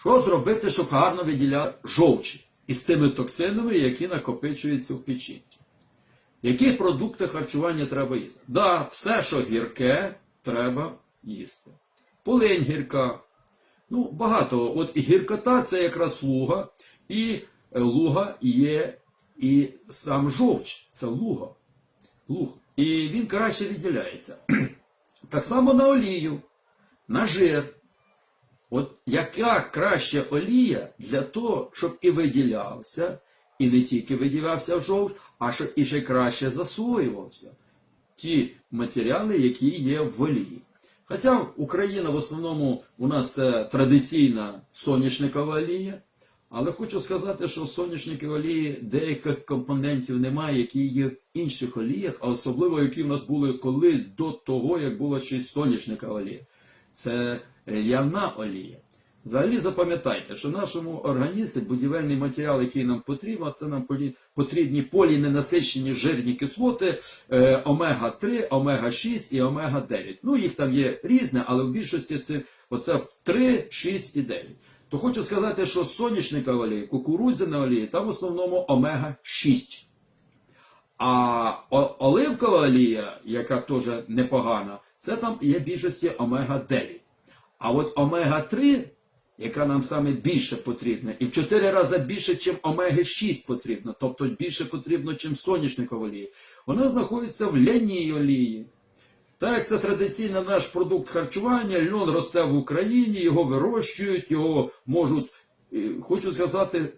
Що зробити, щоб гарно виділяти жовчі із тими токсинами, які накопичуються в печінці? Які продукти харчування треба їсти? Да, все, що гірке, треба їсти. Полинь гірка. Ну, багато. От гіркота це якраз луга, і е, луга є і сам жовч. Це луга. Луг. І він краще відділяється. Так само на олію, на жир. От яка краща олія для того, щоб і виділявся, і не тільки виділявся жовч, а щоб і ще краще засвоювався ті матеріали, які є в олії. Хоча Україна в основному у нас це традиційна соняшникова олія, але хочу сказати, що в олії деяких компонентів немає, які є в інших оліях, а особливо які в нас були колись до того, як була ще й соняшникова олія. Це льняна олія. Взагалі запам'ятайте, що нашому організмі будівельний матеріал, який нам потрібен, це нам полі- потрібні поліненасичені жирні кислоти е, омега-3, омега-6 і омега-9. Ну, їх там є різне, але в більшості це оце 3, 6 і 9. То хочу сказати, що соняшника олії, кукурудзяна олія, там в основному омега-6. А оливкова олія, яка теж непогана, це там є більшості омега-9. А от омега-3, яка нам саме більше потрібна, і в 4 рази більше, ніж омега-6 потрібно, тобто більше потрібно, ніж соняшникова олія, вона знаходиться в ляній олії. Так як це традиційний наш продукт харчування, льон росте в Україні, його вирощують, його можуть, хочу сказати,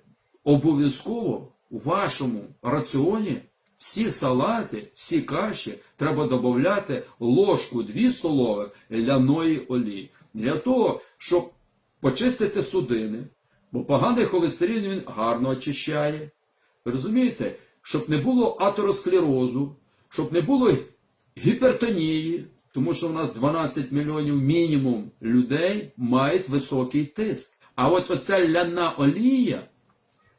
обов'язково у вашому раціоні всі салати, всі каші треба додати ложку 2 столових ляної олії. Для того, щоб почистити судини, бо поганий холестерин він гарно очищає. Ви розумієте? Щоб не було атеросклерозу, щоб не було гіпертонії, тому що у нас 12 мільйонів мінімум людей мають високий тиск. А от оця ляна олія,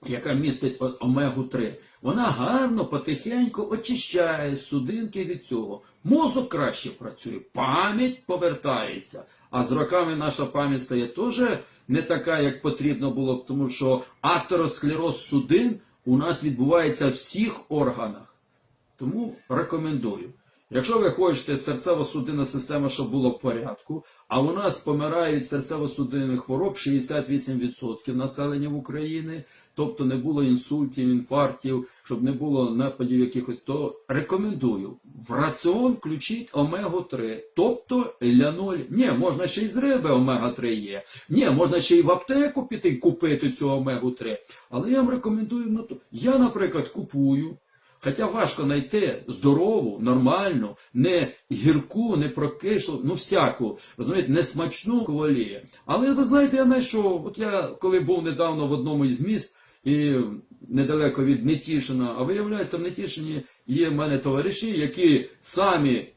яка містить омегу-3, вона гарно, потихеньку очищає судинки від цього. Мозок краще працює, пам'ять повертається. А з роками наша пам'ять стає теж не така, як потрібно було, б, тому що атеросклероз судин у нас відбувається в всіх органах. Тому рекомендую. Якщо ви хочете серцево-судинна система, щоб було в порядку, а у нас помирає від серцево-судинних хвороб 68% населення в Україні, тобто не було інсультів, інфарктів, щоб не було нападів якихось, то рекомендую в раціон включіть омегу-3, тобто ляноль. Ні, можна ще й з риби омега-3 є. Ні, можна ще й в аптеку піти і купити цю омегу-3. Але я вам рекомендую на то. Я, наприклад, купую. Хоча важко знайти здорову, нормальну, не гірку, не прокишлу, ну всяку, розумієте, не смачну олію. Але ви знаєте, я знайшов. От я коли був недавно в одному із міст і недалеко від Нетішина, а виявляється, в Нетішині є в мене товариші, які самі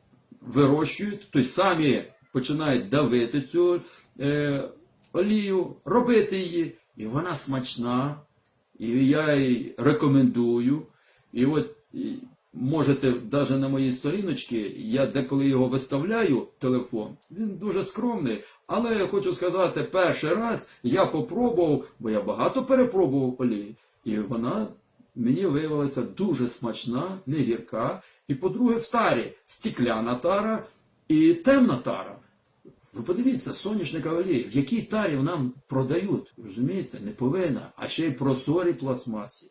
вирощують, тобто самі починають давити цю е, олію, робити її, і вона смачна, і я її рекомендую. І от можете навіть на моїй сторіночці, я деколи його виставляю, телефон, він дуже скромний. Але я хочу сказати, перший раз я попробував, бо я багато перепробував олії, і вона мені виявилася дуже смачна, не гірка. І по-друге, в тарі стікляна тара і темна тара. Ви подивіться, соняшника олії, в якій тарі нам продають, розумієте, не повинна, а ще й прозорі пластмасі.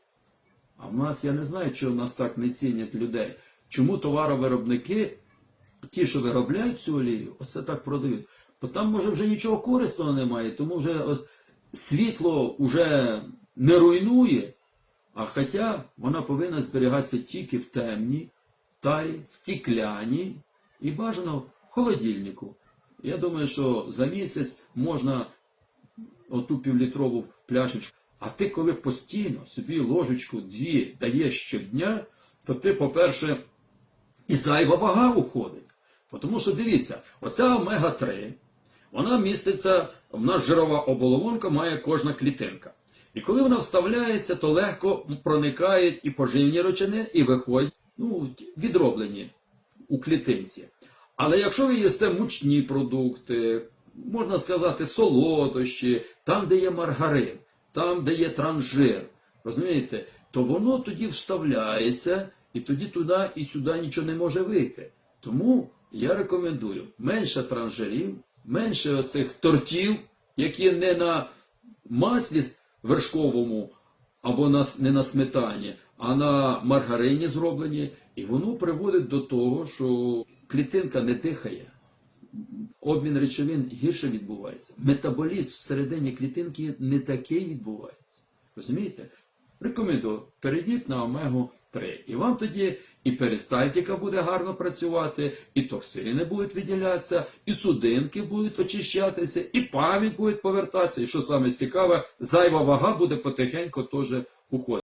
А в нас я не знаю, чого нас так не цінять людей. Чому товаровиробники, ті, що виробляють цю олію, оце так продають. Бо там, може, вже нічого корисного немає, тому вже ось світло вже не руйнує, а хоча вона повинна зберігатися тільки в темній тарі, стікляні і бажано в холодильнику. Я думаю, що за місяць можна оту півлітрову пляшечку. А ти коли постійно собі ложечку дві даєш щодня, то ти, по-перше, і зайва вага уходить. Тому що дивіться, оця омега-3, вона міститься, в нас жирова оболонка має кожна клітинка. І коли вона вставляється, то легко проникають і поживні речини, і виходять ну, відроблені у клітинці. Але якщо ви їсте мучні продукти, можна сказати, солодощі, там, де є маргарин, там, де є транжир, розумієте, то воно тоді вставляється, і тоді туди і сюди нічого не може вийти. Тому я рекомендую менше транжирів, менше оцих тортів, які не на маслі вершковому або на, не на сметані, а на маргарині зроблені, і воно приводить до того, що клітинка не дихає, обмін речовин гірше відбувається. Метаболізм всередині клітинки не такий відбувається. Розумієте? Рекомендую, перейдіть на омегу 3. І вам тоді і перистальтика буде гарно працювати, і токсини будуть виділятися, і судинки будуть очищатися, і пам'ять буде повертатися. І що саме цікаве, зайва вага буде потихеньку теж уходити.